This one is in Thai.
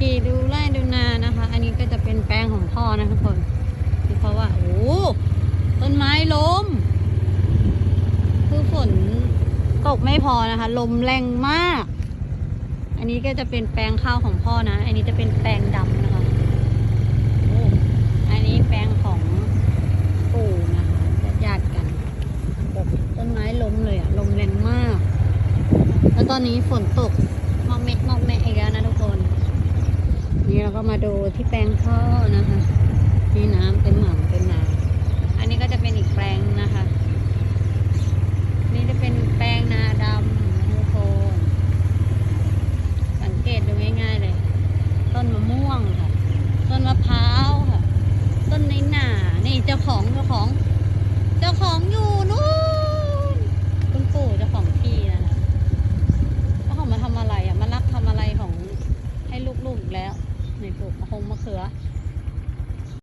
ขี่ดูไร่ดูนานะคะ อันนี้ก็จะเป็นแปลงของพ่อนะทุกคนที่เพราะว่าโอ้ต้นไม้ล้มคือฝนตกไม่พอนะคะ ลมแรงมาก อันนี้ก็จะเป็นแปลงข้าวของพ่อนะ อันนี้จะเป็นแปลงดำนะคะโอ้อันนี้แปลงของปู่นะคะญาติกันแบบต้นไม้ล้มเลยอะลมแรงมาก แล้วตอนนี้ฝนตกมอกเมกมอกแมกอีกแล้วนะทุก นี่เราก็มาดูที่แปลงข้าวนะคะนี่น้ำเต็มหม่ำเต็มนาอันนี้ก็จะเป็นอีกแปลงนะคะ นี่จะเป็นแปลงนาดำทุกคนสังเกตดูง่ายๆเลย ต้นมะม่วงค่ะ ต้นมะพร้าวค่ะ ต้นในหนานี่เจ้าของเจ้าของ เจ้าของอยู่นู่นคุณปู่เจ้าของที่นะคะแล้วเขามาทำอะไรอะมารักทำอะไรของให้ลูกๆแล้ว นปลูกมะคงมะเขือ